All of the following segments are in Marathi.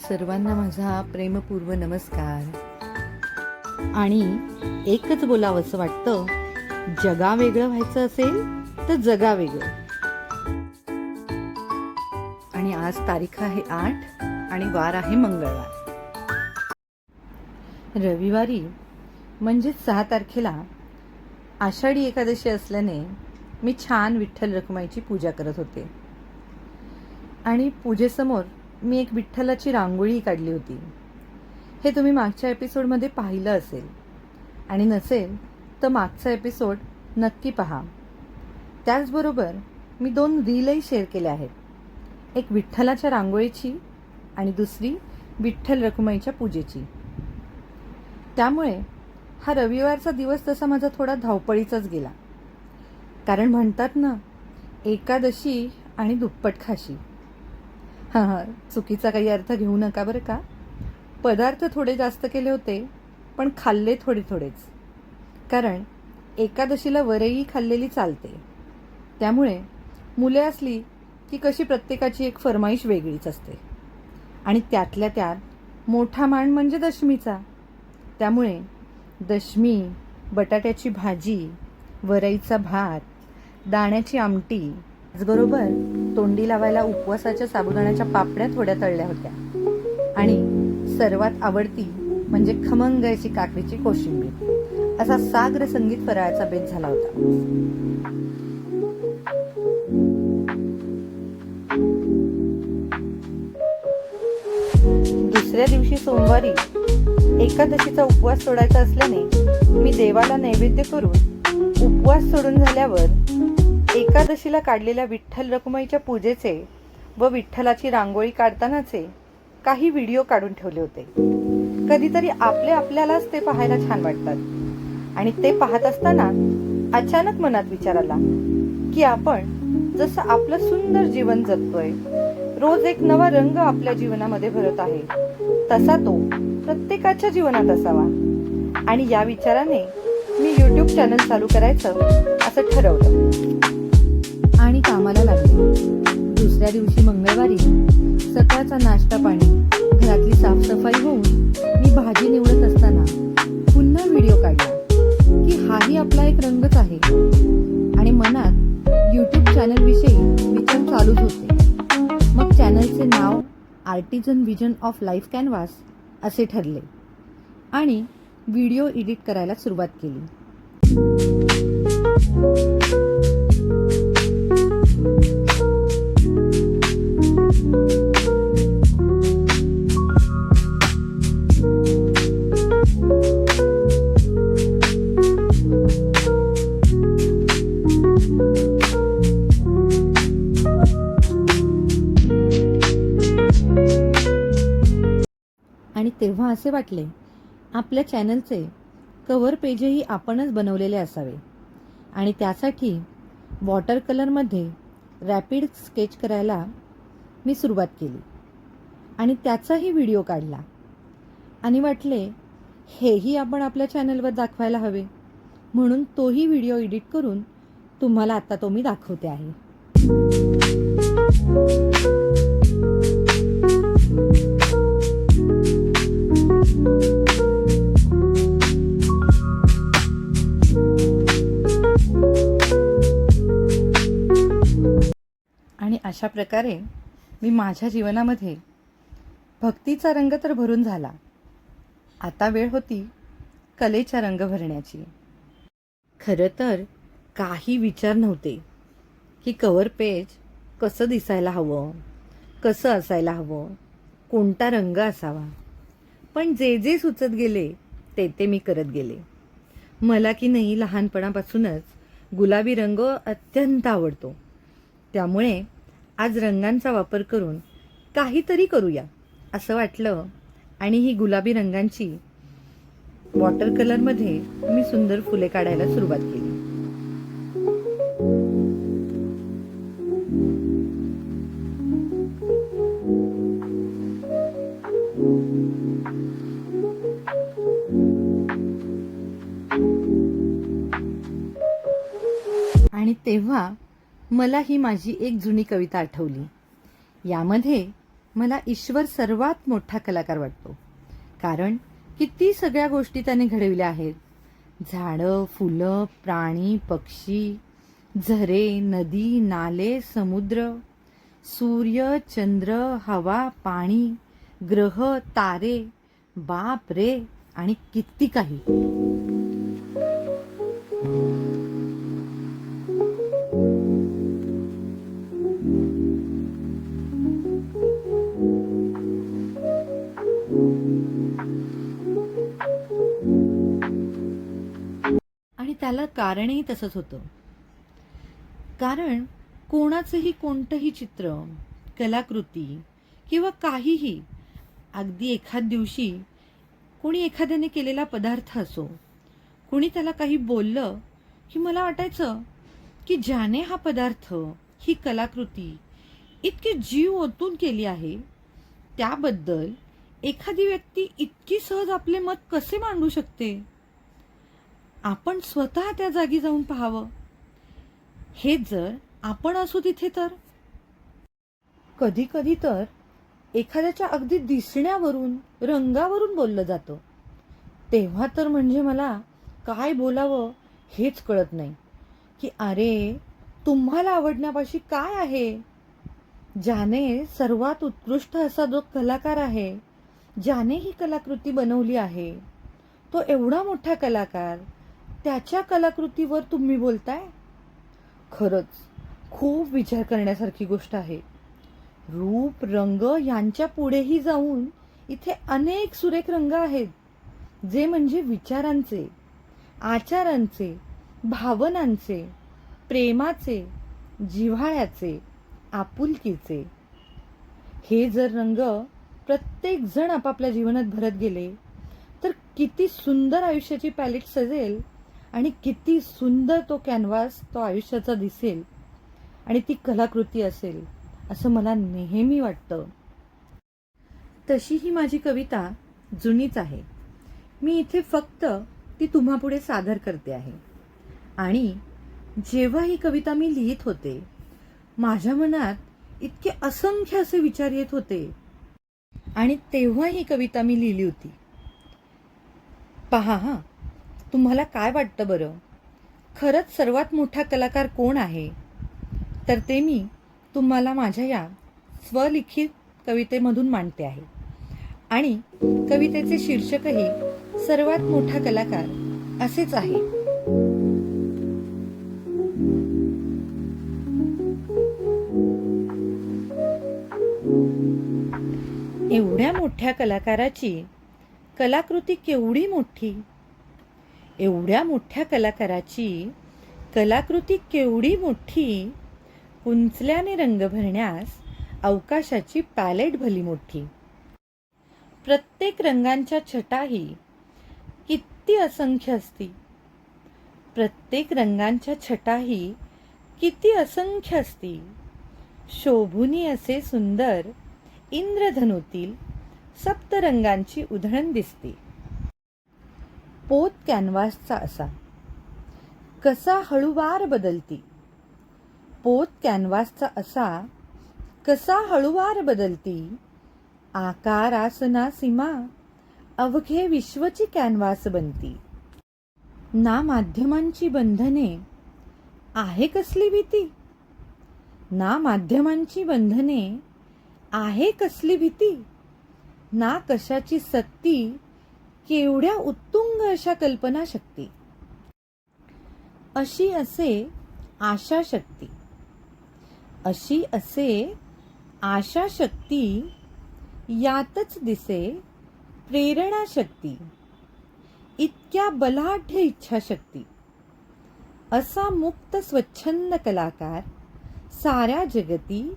सर्वांना माझा प्रेमपूर्व नमस्कार. आणि एकच बोलावंसं वाटतं जगा वेगळं व्हायचं असेल तर जगा वेगळं. आणि आज तारीख आहे आठ आणि वार आहे मंगळवार. रविवारी म्हणजेच सहा तारखेला आषाढी एकादशी असल्याने मी छान विठ्ठल रखुमाईची पूजा करत होते. आणि पूजेसमोर मी एक विठ्ठलाची रांगोळी काढली होती. हे तुम्ही मागच्या एपिसोडमध्ये पाहिलं असेल. आणि नसेल तर मागचा एपिसोड नक्की पहा. त्याचबरोबर मी दोन रीलही शेअर केल्या आहेत. एक विठ्ठलाच्या रांगोळीची आणि दुसरी विठ्ठल रखुमाईच्या पूजेची. त्यामुळे हा रविवारचा दिवस तसा माझा थोडा धावपळीचाच गेला. कारण म्हणतात ना एकादशी आणि दुप्पट खाशी. हां हां. चुकीचा काही अर्थ घेऊ नका बरं का. पदार्थ थोडे जास्त केले होते पण खाल्ले थोडे थोडेच. कारण एकादशीला वरही खाल्लेली चालते. त्यामुळे मुले असली की कशी प्रत्येकाची एक फरमाईश वेगळीच असते. आणि त्यातल्या त्यात मोठा मान म्हणजे दशमीचा. त्यामुळे दशमी बटाट्याची भाजी वरईचा भात दाण्याची आमटी त्याचबरोबर तोंडी लावायला उपवासाच्या साबुदाण्याच्या पापड्या थोड्या तळल्या होत्या. आणि सर्वात आवडती म्हणजे खमंग अशी काकडीची कोशिंबीर. असा साग्र संगीत फराळाचा बेत झाला होता. दुसऱ्या दिवशी सोमवारी एकादशीचा उपवास सोडायचा असल्याने मी देवाला नैवेद्य करून उपवास सोडून झाल्यावर एकादशीला काढलेल्या विठ्ठल रखुमाईच्या पूजेचे व विठ्ठलाची रांगोळी काढतानाचे काही व्हिडिओ काढून ठेवले होते. कधीतरी आपले आपल्यालाच ते पाहायला छान वाटतात. आणि ते पाहत असताना अचानक मनात विचार आला की आपण जसं आपलं सुंदर जीवन जगतोय रोज एक नवा रंग आपल्या जीवनामध्ये भरत आहे तसा तो प्रत्येकाच्या जीवनात असावा. आणि या विचाराने मी युट्यूब चॅनल चालू करायचं असं ठरवलं. कामाला लागले. दुसऱ्या दिवशी मंगळवारी सकाळचा नाश्ता पाणी घरातली साफसफाई होऊन मी भाजी निवडत असताना पुन्हा व्हिडिओ काढला की हाही आपला एक रंगच आहे. आणि मनात युट्यूब चॅनल विषयी विचार चालूच होते. मग चॅनलचे नाव artisan vision of life canvas असे ठरले. आणि व्हिडिओ एडिट करायला सुरुवात केली. आणि तेव्हा असे वाटले आपल्या चॅनलचे कवर पेजही आपणच बनवलेले असावे. आणि त्यासाठी वॉटर कलरमध्ये रॅपिड स्केच करायला मी सुरुवात केली. आणि त्याचाही व्हिडिओ काढला. आणि वाटले हेही आपण आपल्या चॅनलवर दाखवायला हवे. म्हणून तोही व्हिडिओ एडिट करून तुम्हाला आता तो मी दाखवते आहे. अशा प्रकारे मी माझ्या जीवनामध्ये भक्तीचा रंग तर भरून झाला. आता वेळ होती कलेचा रंग भरण्याची. खरं तर काही विचार नव्हते की कवर पेज कसं दिसायला हवं कसं असायला हवं कोणता रंग असावा. पण जे जे सुचत गेले ते ते मी करत गेले. मला की नाही लहानपणापासूनच गुलाबी रंग अत्यंत आवडतो. त्यामुळे आज रंगांचा वापर करून काहीतरी करूया असं वाटलं. आणि ही गुलाबी रंगांची वॉटर कलरमध्ये मी सुंदर फुले काढायला सुरुवात केली. आणि तेव्हा मला ही माझी एक जुनी कविता आठवली. यामध्ये मला ईश्वर सर्वात मोठा कलाकार वाटतो. कारण किती सगळ्या गोष्टी त्याने घडविल्या आहेत. झाडं फुलं प्राणी पक्षी झरे नदी नाले समुद्र सूर्य चंद्र हवा पाणी ग्रह तारे बाप रे आणि किती काही. त्याला कारणही तसंच होतं. कारण कोणाचंही कोणतंही चित्र कलाकृती किंवा काहीही अगदी एखाद दिवशी कोणी एखाद्याने केलेला पदार्थ असो कोणी त्याला काही बोललं की मला वाटायचं की ज्याने हा पदार्थ ही कलाकृती इतकी जीव ओतून केली आहे त्याबद्दल एखादी व्यक्ती इतकी सहज आपले मत कसे मांडू शकते? आपण स्वतः त्या जागी जाऊन पाहावं. हेच जर आपण असू तिथे तर? कधी कधी तर एखाद्याच्या अगदी दिसण्यावरून रंगावरून बोललं जातं. तेव्हा तर म्हणजे मला काय बोलावं हेच कळत नाही. की अरे तुम्हाला आवडण्यापाशी काय आहे? ज्याने सर्वात उत्कृष्ट असा जो कलाकार आहे ज्याने ही कलाकृती बनवली आहे तो एवढा मोठा कलाकार त्याच्या कलाकृतीवर तुम्ही बोलताय? खरंच खूप विचार करण्यासारखी गोष्ट आहे. रूप रंग यांच्या पुढेही जाऊन इथे अनेक सुरेख रंग आहेत जे म्हणजे विचारांचे आचारांचे भावनांचे प्रेमाचे जिव्हाळ्याचे आपुलकीचे. हे जर रंग प्रत्येक जण आपापल्या जीवनात भरत गेले तर किती सुंदर आयुष्याची पॅलेट सजेल आणि किती सुंदर तो कॅनव्हास तो आयुष्याचा दिसेल आणि ती कलाकृती असेल असं मला नेहमी वाटतं. तशी ही माझी कविता जुनीच आहे. मी इथे फक्त ती तुम्हापुढे सादर करते आहे. आणि जेव्हा ही कविता मी लिहित होते माझ्या मनात इतके असंख्य असे विचार येत होते. आणि तेव्हा ही कविता मी लिहिली होती. पहा हा तुम्हाला काय वाटतं बरं? खरंच सर्वात मोठा कलाकार कोण आहे? तर ते मी तुम्हाला माझ्या या स्वलिखित कवितेमधून मांडते आहे. आणि कवितेचे शीर्षकही सर्वात मोठा कलाकार असेच आहे. एवढ्या मोठ्या कलाकाराची कलाकृती केवढी मोठी? एवढ्या मोठ्या कलाकाराची कलाकृती केवढी मोठी कुंचल्याने रंग भरण्यास अवकाशाची पॅलेट भली मोठी. प्रत्येक रंगांच्या छटाही किती असंख्य असती. प्रत्येक रंगांच्या छटाही किती असंख्य असती. शोभुनी असे सुंदर इंद्रधनुतील सप्तरंगांची उधळण दिसते. पोत कॅनव्हासचा असा. कसा हळूवार बदलती. पोत कॅनव्हासचा असा कसा हळूवार बदलती. आकार आसना सीमा अवघे विश्वची कॅनव्हास बनती. ना माध्यमांची बंधने आहे कसली भीती. ना माध्यमांची बंधने आहे कसली भीती. ना कशाची सक्ती केवढ्या उत्तुंग अशा कल्पना शक्ती अशी असे आशा शक्ती अशी असे आशा शक्ती यातच दिसे प्रेरणा शक्ती इतक्या बलाढ्य इच्छाशक्ती. असा मुक्त स्वच्छंद कलाकार साऱ्या जगती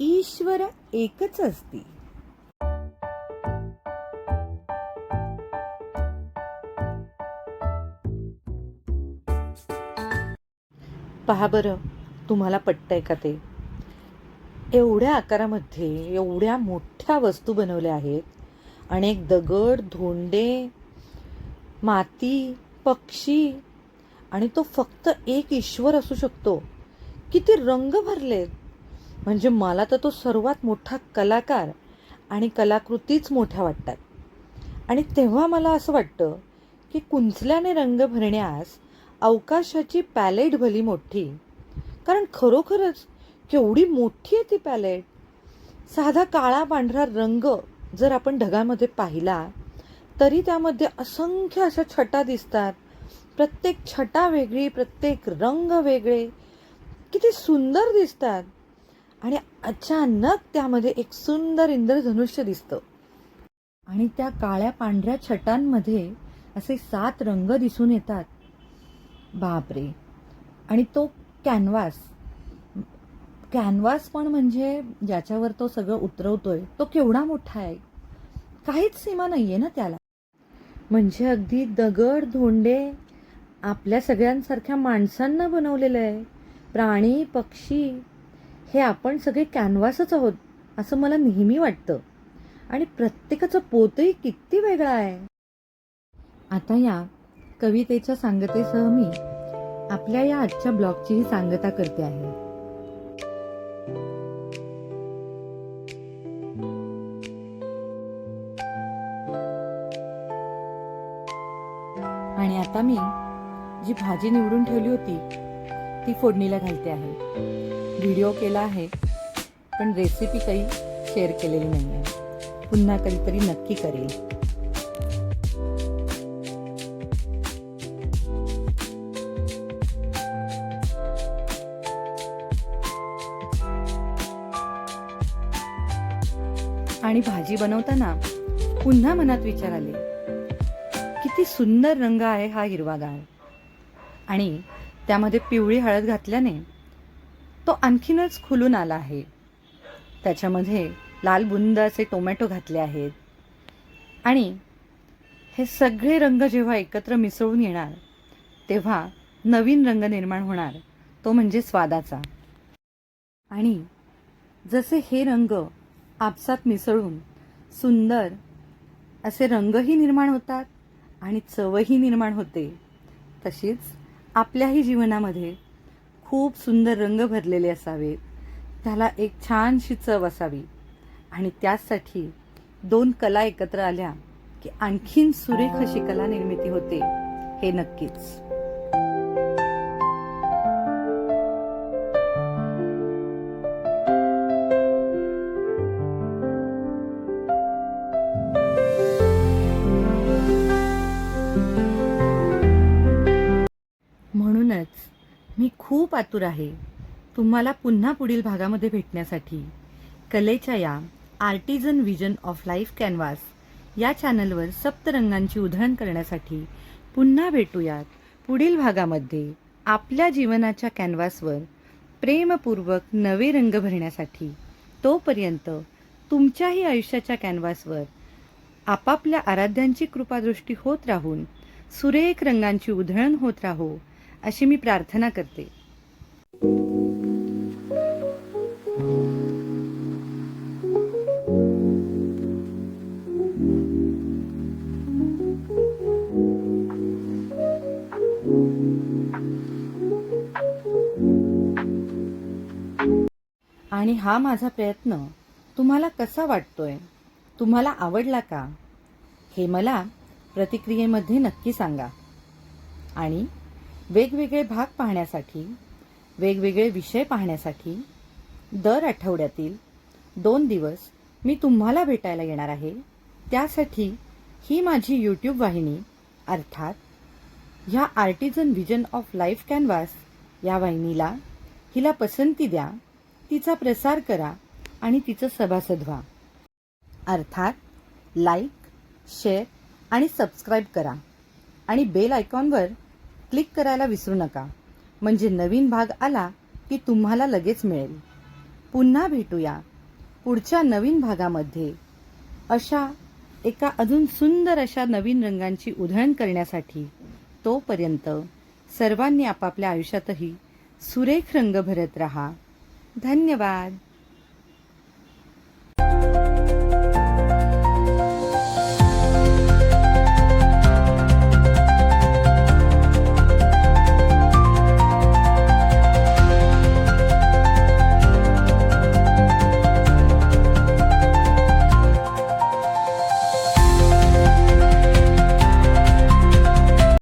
ईश्वर एकच असती. पहा बरं तुम्हाला पटतंय का ते? एवढ्या आकारामध्ये एवढ्या मोठ्या वस्तू बनवल्या आहेत अनेक दगड धोंडे माती पक्षी आणि तो फक्त एक ईश्वर असू शकतो. किती रंग भरलेत. म्हणजे मला तर तो सर्वात मोठा कलाकार आणि कलाकृतीच मोठ्या वाटतात. आणि तेव्हा मला असं वाटतं की कुंचल्याने रंग भरण्यास अवकाशाची पॅलेट भली मोठी. कारण खरोखरच केवढी मोठी आहे ती पॅलेट साधा काळा पांढरा रंग जर आपण ढगामध्ये पाहिला तरी त्यामध्ये असंख्य अशा छटा दिसतात. प्रत्येक छटा वेगळी प्रत्येक रंग वेगळे. किती सुंदर दिसतात. आणि अचानक त्यामध्ये एक सुंदर इंद्रधनुष्य दिसतं. आणि त्या काळ्या पांढऱ्या छटांमध्ये असे सात रंग दिसून येतात. बापरे. आणि तो कॅनव्हास कॅनव्हास पण म्हणजे ज्याच्यावर तो सगळं उतरवतोय तो केवढा मोठा आहे? काहीच सीमा नाही आहे ना त्याला. म्हणजे अगदी दगड धोंडे आपल्या सगळ्यांसारख्या माणसांना बनवलेलं आहे. प्राणी पक्षी हे आपण सगळे कॅनव्हासच आहोत असं मला नेहमी वाटतं. आणि प्रत्येकाचं पोतही किती वेगळा आहे. आता या कवितेच्या सांगतेसह मी आपल्या या आजच्या ब्लॉगचीही सांगता करते आहे. आणि आता मी जी भाजी निवडून ठेवली होती ती फोडणीला घालते आहे. व्हिडिओ केला आहे पण रेसिपी काही शेअर केलेली नाही आहे पुन्हा कधीतरी नक्की करेल. भाजी बनवताना पुन्हा मनात विचार आले. किती सुंदर रंग आहे हा हिरवागार आणि त्यामध्ये पिवळी हळद घातल्याने तो आणखीनच खुलून आला आहे. त्याच्यामध्ये लाल बुंद असे टोमॅटो घातले आहेत. आणि हे सगळे रंग जेव्हा एकत्र मिसळून येणार तेव्हा नवीन रंग निर्माण होणार तो म्हणजे स्वादाचा. आणि जसे हे रंग आपसात मिसळून सुंदर. असे रंगही निर्माण होतात आणि चवही निर्माण होते. तशीच आपल्याही जीवनामध्ये खूप सुंदर रंग भरलेले असावेत त्याला एक छानशी चव असावी. आणि त्यासाठी दोन कला एकत्र आल्या की आणखीन सुरेख अशी कला निर्मिती होते. हे नक्कीच. खूप आतुर आहे. तुम्हाला पुन्हा पुढील भागामध्ये भेटण्यासाठी कलेच्या या artisan vision of life canvas या चॅनलवर सप्तरंगांची उधळण करण्यासाठी पुन्हा भेटूयात. पुढील भागामध्ये आपल्या जीवनाच्या कॅनव्हासवर प्रेमपूर्वक नवे रंग भरण्यासाठी तोपर्यंत तुमच्याही आयुष्याच्या कॅनव्हासवर आपापल्या आराध्यांची कृपादृष्टी होत राहून सुरेख रंगांची उधळण होत राहो अशी मी प्रार्थना करते. आणि हा माझा प्रयत्न तुम्हाला कसा वाटतोय? तुम्हाला आवडला का? हे मला प्रतिक्रियेमध्ये नक्की सांगा. आणि वेगवेगळे भाग पाहण्यासाठी वेगवेगळे विषय पाहण्यासाठी दर आठवड्यातील दोन दिवस मी तुम्हाला भेटायला येणार आहे. त्यासाठी ही माझी यूट्यूब वाहिनी अर्थात ह्या artisan vision of life canvas या वाहिनीला हिला पसंती द्या. तिचा प्रसार करा आणि तिचं सभासद व्हा. अर्थात लाईक शेअर आणि सबस्क्राईब करा. आणि बेल आयकॉनवर क्लिक करायला विसरू नका. म्हणजे नवीन भाग आला की तुम्हाला लगेच मिळेल. पुन्हा भेटूया पुढच्या नवीन भागामध्ये. अशा एका अजून सुंदर अशा नवीन रंगांची उधळण करण्यासाठी तोपर्यंत सर्वांनी आपापल्या आयुष्यातही सुरेख रंग भरत राहा. धन्यवाद.